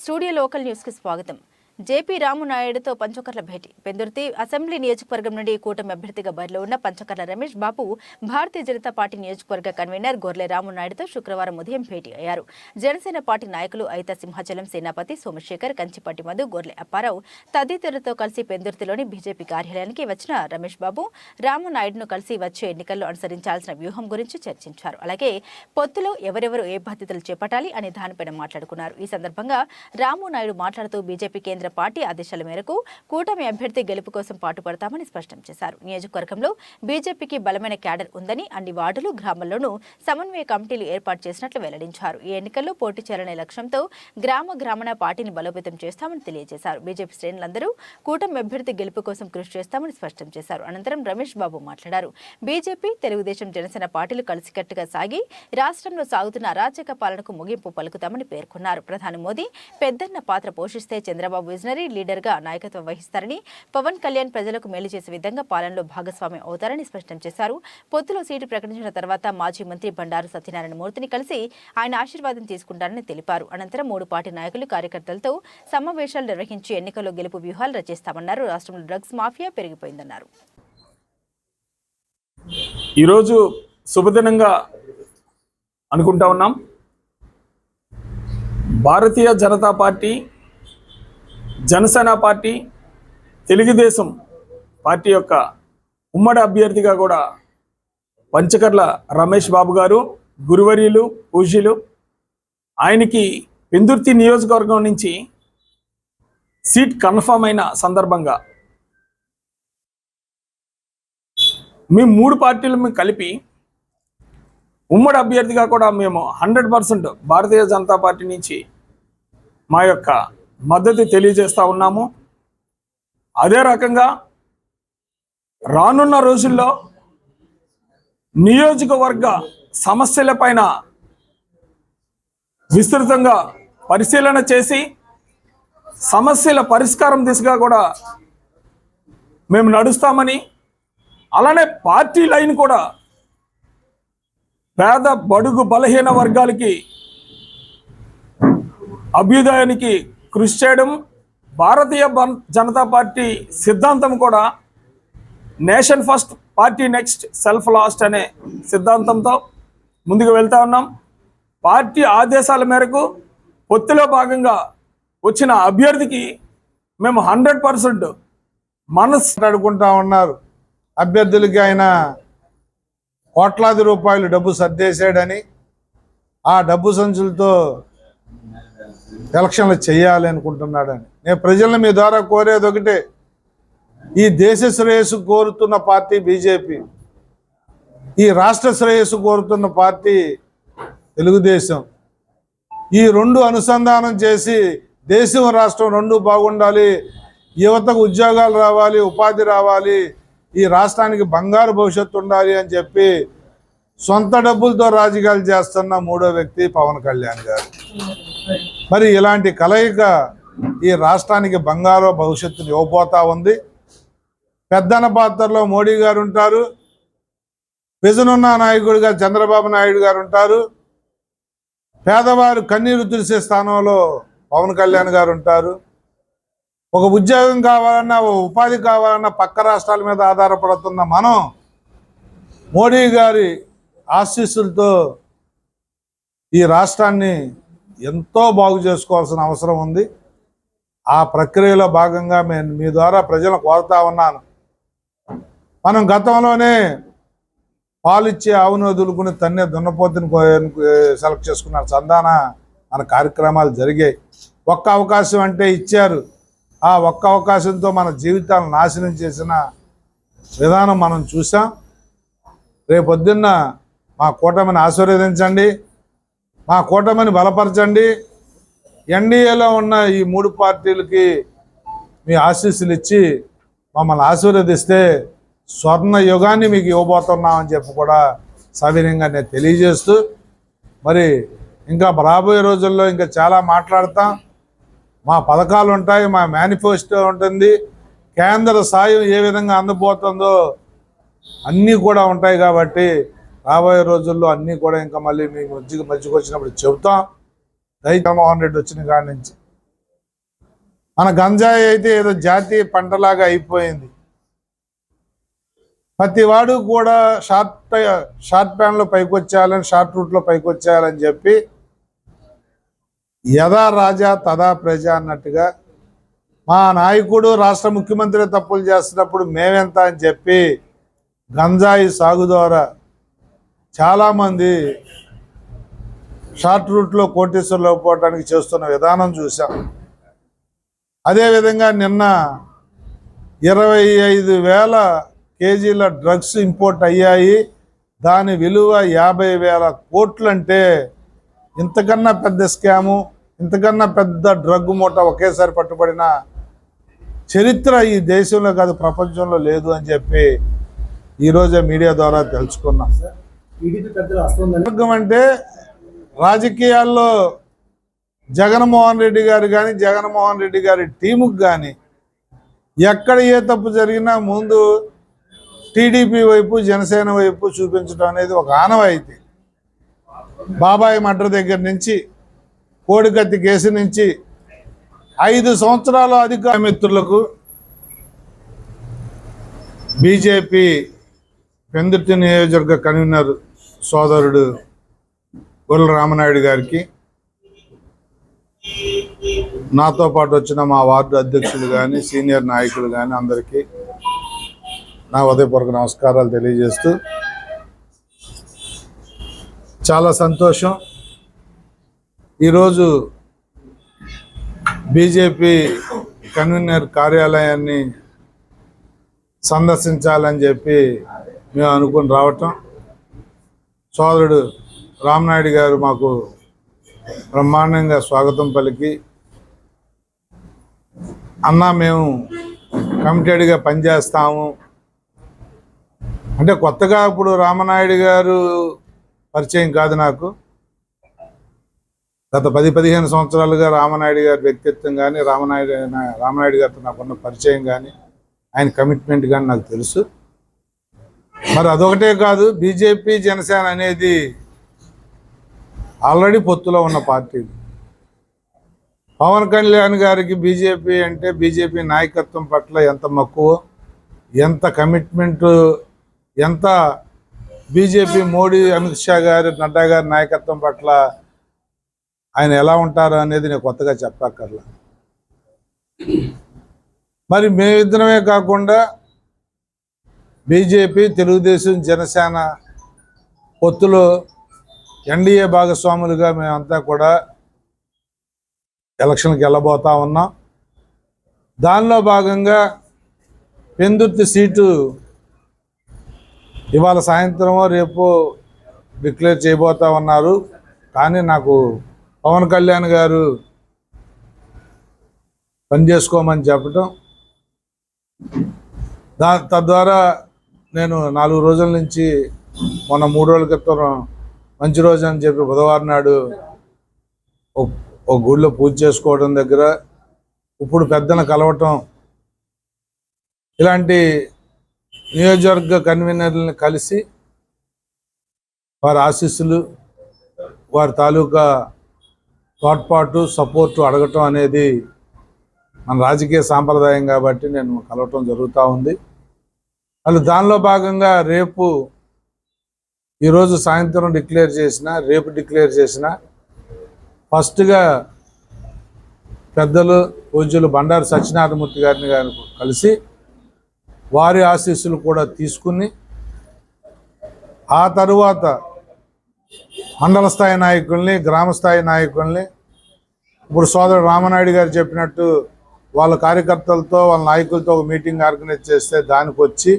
Studio local news స్వాగతం. JP రామునాయుడుతో పంచకర్ల భేటీ. పెందుర్తి అసెంబ్లీ నియోజకవర్గం నుండి కూటమి అభ్యర్థిగా బరిలో ఉన్న పంచకర్ల రమేష్ బాబు భారతీయ జనతా పార్టీ నియోజకవర్గ కన్వీనర్ గొర్లె రామునాయుడుతో శుక్రవారం ఉదయం భేటీ అయ్యారు. జనసేన పార్టీ నాయకులు అయిత సింహాచలం సేనాపతి సోమశేఖర్ కంచిపట్టి మధు గొర్లె అప్పారావు తదితరులతో కలిసి పెందుర్తిలోని బీజేపీ కార్యాలయానికి వచ్చిన రమేష్ బాబు రామునాయుడును కలిసి వచ్చే ఎన్నికల్లో అనుసరించాల్సిన వ్యూహం గురించి చర్చించారు. అలాగే పొత్తులో ఎవరెవరు ఏ బాధ్యతలు చేపట్టాలి అనే దానిపైన మాట్లాడుకున్నారు. ఈ సందర్భంగా రామునాయుడు మాట్లాడుతూ బీజేపీ కేంద్ర పార్టీ ఆదేశాల మేరకు కూటమి అభ్యర్థి గెలుపు కోసం పాటుపడతామని స్పష్టం చేశారు. నియోజకవర్గంలో బీజేపీకి బలమైన క్యాడర్ ఉందని అన్ని వార్డులు గ్రామాల్లోనూ సమన్వయ కమిటీలు ఏర్పాటు చేసినట్లు వెల్లడించారు. ఈ ఎన్నికల్లో పోటీ చేయాలనే లక్ష్యంతో గ్రామ గ్రామణ పార్టీని బలోపేతం చేస్తామని తెలియజేశారు. బీజేపీ శ్రేణులందరూ కూటమి అభ్యర్థి గెలుపు కోసం కృషి చేస్తామని స్పష్టం చేశారు. అనంతరం రమేష్ బాబు మాట్లాడారు. బీజేపీ తెలుగుదేశం జనసేన పార్టీలు కలిసికట్టుగా సాగి రాష్ట్రంలో సాగుతున్న అరాచక పాలనకు ముగింపు పలుకుతామని పేర్కొన్నారు. ప్రధాని మోదీ పెద్దన్న పాత్ర పోషిస్తే చంద్రబాబు విజనరీ లీడర్గా నాయకత్వం వహిస్తారని పవన్ కళ్యాణ్ ప్రజలకు మేలు చేసే విధంగా పాలనలో భాగస్వామ్యం అవుతారని స్పష్టం చేశారు. పొత్తులో సీటు ప్రకటించిన తర్వాత మాజీ మంత్రి బండారు సత్యనారాయణ మూర్తిని కలిసి ఆయన ఆశీర్వాదం తీసుకుంటారని తెలిపారు. అనంతరం మూడు పార్టీ నాయకులు కార్యకర్తలతో సమావేశాలు నిర్వహించి ఎన్నికల్లో గెలుపు వ్యూహాలు రచిస్తామన్నారు. రాష్ట్రంలో డ్రగ్స్ మాఫియా పెరిగిపోయిందన్నారు. ఈరోజు శుభదినంగా అనుకుంటా ఉన్నాం. Bharatiya Janata party Janasena party Telugu Desam party యొక్క ఉమ్మడి అభ్యర్థిగా కూడా పంచకర్ల రమేష్ బాబు గారు గురువర్యులు పూజ్యులు ఆయనకి పెందుర్తి నియోజకవర్గం నుంచి సీట్ కన్ఫర్మ్ అయిన సందర్భంగా మేము మూడు పార్టీలు మేము కలిపి ఉమ్మడి అభ్యర్థిగా కూడా మేము hundred percent Bharatiya Janata party నుంచి మా యొక్క మద్దతు తెలియజేస్తూ ఉన్నాము. అదే రకంగా రానున్న రోజుల్లో నియోజకవర్గ సమస్యలపైన విస్తృతంగా పరిశీలన చేసి సమస్యల పరిష్కారం దిశగా కూడా మేము నడుస్తామని అలానే పార్టీ లైన్ కూడా పేద బడుగు బలహీన వర్గాలకి అభ్యుదయానికి కృషి చేయడం భారతీయ జనతా పార్టీ సిద్ధాంతం కూడా nation first party next self last అనే సిద్ధాంతంతో ముందుకు వెళ్తా ఉన్నాం. పార్టీ ఆదేశాల మేరకు పొత్తులో భాగంగా వచ్చిన అభ్యర్థికి మేము హండ్రెడ్ పర్సెంట్ మనసు మాట్లాడుకుంటా ఉన్నారు. అభ్యర్థులకి ఆయన కోట్లాది రూపాయలు డబ్బు సర్దేశాడని ఆ డబ్బు సంచులతో ఎలక్షన్లు చేయాలి అనుకుంటున్నాడని. నేను ప్రజలను మీ ద్వారా కోరేది ఒకటే ఈ దేశ శ్రేయస్సు కోరుతున్న పార్టీ బీజేపీ ఈ రాష్ట్ర శ్రేయస్సు కోరుతున్న పార్టీ తెలుగుదేశం. ఈ రెండు అనుసంధానం చేసి దేశం రాష్ట్రం రెండు బాగుండాలి యువతకు ఉద్యోగాలు రావాలి ఉపాధి రావాలి ఈ రాష్ట్రానికి బంగారు భవిష్యత్తు ఉండాలి అని చెప్పి సొంత డబ్బులతో రాజకీయాలు చేస్తున్న మూడో వ్యక్తి పవన్ కళ్యాణ్ గారు. మరి ఇలాంటి కలయిక ఈ రాష్ట్రానికి బంగారు భవిష్యత్తుని ఇవ్వబోతా ఉంది. పెద్దన పాత్రలో మోడీ గారు ఉంటారు. విజనున్న నాయకుడిగా చంద్రబాబు నాయుడు గారు ఉంటారు. పేదవారు కన్నీరు తుడిసే స్థానంలో పవన్ కళ్యాణ్ గారు ఉంటారు. ఒక ఉద్యోగం కావాలన్నా ఒక ఉపాధి కావాలన్నా పక్క రాష్ట్రాల మీద ఆధారపడుతున్న మనం మోడీ గారి ఆశీస్సులతో ఈ రాష్ట్రాన్ని ఎంతో బాగు చేసుకోవాల్సిన అవసరం ఉంది. ఆ ప్రక్రియలో భాగంగా నేను మీ ద్వారా ప్రజలను కోరుతా ఉన్నాను. మనం గతంలోనే పాలిచ్చే ఆవును వదులుకుని తన్నే దున్నపోతుని సెలెక్ట్ చేసుకున్నారు. సందాన మన కార్యక్రమాలు జరిగాయి. ఒక్క అవకాశం అంటే ఇచ్చారు. ఆ ఒక్క అవకాశంతో మన జీవితాలను నాశనం చేసిన విధానం మనం చూసాం రేపొద్దున్న మా కూటమిని ఆశీర్వదించండి. మా కూటమిని బలపరచండి. ఎన్డీఏలో ఉన్న ఈ మూడు పార్టీలకి మీ ఆశీస్సులు ఇచ్చి మమ్మల్ని ఆశీర్వదిస్తే స్వర్ణ యుగాన్ని మీకు ఇవ్వబోతున్నామని చెప్పి కూడా సవినయంగా నేను తెలియజేస్తూ మరి ఇంకా రాబోయే రోజుల్లో ఇంకా చాలా మాట్లాడతాం. మా పథకాలు ఉంటాయి మా మేనిఫెస్టో ఉంటుంది. కేంద్ర సాయం ఏ విధంగా అందబోతుందో అన్నీ కూడా ఉంటాయి కాబట్టి రాబోయే రోజుల్లో అన్నీ కూడా ఇంకా మళ్ళీ మీకు మధ్య మధ్యకి వచ్చినప్పుడు చెబుతాం. దయ జగన్మోహన్ రెడ్డి వచ్చిన కాడి నుంచి. మన గంజాయి అయితే ఏదో జాతీయ పంటలాగా అయిపోయింది. ప్రతి వాడు కూడా షార్ట్ షార్ట్ ప్యాన్లో పైకి వచ్చేయాలని షార్ట్ రూట్లో పైకి వచ్చేయాలని చెప్పి యథా రాజా తదా ప్రజ అన్నట్టుగా మా నాయకుడు రాష్ట్ర ముఖ్యమంత్రి తప్పులు చేస్తున్నప్పుడు మేమెంత అని చెప్పి గంజాయి సాగు ద్వారా చాలామంది షార్ట్ రూట్లో కోటేశ్వర్లో పోవడానికి చేస్తున్న విధానం చూసాం అదేవిధంగా నిన్న ఇరవై ఐదు వేల కేజీల డ్రగ్స్ ఇంపోర్ట్ అయ్యాయి. దాని విలువ యాభై వేల కోట్లు అంటే ఇంతకన్నా పెద్ద స్కాము ఇంతకన్నా పెద్ద డ్రగ్ మూట ఒకేసారి పట్టుబడిన చరిత్ర ఈ దేశంలో కాదు ప్రపంచంలో లేదు అని చెప్పి ఈరోజే మీడియా ద్వారా తెలుసుకున్నాం. సార్ వర్గం అంటే రాజకీయాల్లో జగన్మోహన్ రెడ్డి గారు కానీ జగన్మోహన్ రెడ్డి గారి టీముకు కానీ ఎక్కడ ఏ తప్పు జరిగినా ముందు టీడీపీ వైపు జనసేన వైపు చూపించడం అనేది ఒక ఆనవాయితీ. బాబాయ్ మడ్ర దగ్గర నుంచి కోడికత్తి కేసు నుంచి ఐదు సంవత్సరాల అధికార మిత్రులకు బీజేపీ పెందుర్తి నియోజకవర్గ కన్వీనర్ సోదరుడు గొల్ల రామనాయుడు గారికి నాతో పాటు వచ్చిన మా వార్డు అధ్యక్షులు కానీ సీనియర్ నాయకులు కానీ అందరికీ నా ఉదయపూర్వక నమస్కారాలు తెలియజేస్తూ చాలా సంతోషం. ఈరోజు బీజేపీ కన్వీనర్ కార్యాలయాన్ని సందర్శించాలని చెప్పి మేము అనుకుని రావటం. సోదరుడు రామనాయుడు గారు మాకు బ్రహ్మాండంగా స్వాగతం పలికి. అన్న మేము కమిటెడ్గా పనిచేస్తాము. అంటే కొత్తగా ఇప్పుడు రామనాయుడు గారు పరిచయం కాదు నాకు. గత పది పదిహేను సంవత్సరాలుగా రామనాయుడు గారి వ్యక్తిత్వం కానీ రామనాయుడు రామనాయుడు గారితో నాకున్న పరిచయం కానీ ఆయన కమిట్మెంట్ కానీ నాకు తెలుసు. మరి అదొకటే కాదు బీజేపీ జనసేన అనేది ఆల్రెడీ పొత్తులో ఉన్న పార్టీలు. పవన్ కళ్యాణ్ గారికి బీజేపీ అంటే బీజేపీ నాయకత్వం పట్ల ఎంత మక్కువ ఎంత కమిట్మెంట్ ఎంత బీజేపీ మోడీ అమిత్ షా గారి నడ్డా గారి నాయకత్వం పట్ల ఆయన ఎలా ఉంటారు అనేది నేను కొత్తగా చెప్పక్కర్లా. మరి మేమిద్దరమే కాకుండా బీజేపీ తెలుగుదేశం జనసేన పొత్తులో ఎన్డీఏ భాగస్వాములుగా మేమంతా కూడా ఎలక్షన్కి వెళ్ళబోతా ఉన్నాం. దానిలో భాగంగా పెందుర్తి సీటు ఇవాళ సాయంత్రమో రేపు డిక్లేర్ చేయబోతా ఉన్నారు. కానీ నాకు పవన్ కళ్యాణ్ గారు పని చేసుకోమని చెప్పటం దా తద్వారా నేను నాలుగు రోజుల నుంచి మొన్న మూడు రోజుల క్రితం మంచి రోజు అని చెప్పి బుధవారం నాడు ఒక- ఒక గుడిలో పూజ చేసుకోవడం దగ్గర ఇప్పుడు పెద్దను కలవటం ఇలాంటి నియోజకవర్గ కన్వీనర్లను కలిసి వారి ఆశీస్సులు వారి తాలూకా తోడ్పాటు సపోర్టు అడగటం అనేది మన రాజకీయ సాంప్రదాయం కాబట్టి నేను కలవటం జరుగుతూ ఉంది. వాళ్ళు దానిలో భాగంగా రేపు ఈరోజు సాయంత్రం డిక్లేర్ చేసిన రేపు డిక్లేర్ చేసిన ఫస్ట్గా పెద్దలు పూజ్యులు బండారు సత్యనారాయణమూర్తి గారిని గారిని కలిసి వారి ఆశీస్సులు కూడా తీసుకుని ఆ తరువాత మండల స్థాయి నాయకుల్ని గ్రామస్థాయి నాయకుల్ని ఇప్పుడు సోదరుడు రామనాయుడు గారు చెప్పినట్టు వాళ్ళ కార్యకర్తలతో వాళ్ళ నాయకులతో ఒక మీటింగ్ ఆర్గనైజ్ చేస్తే దానికి వచ్చి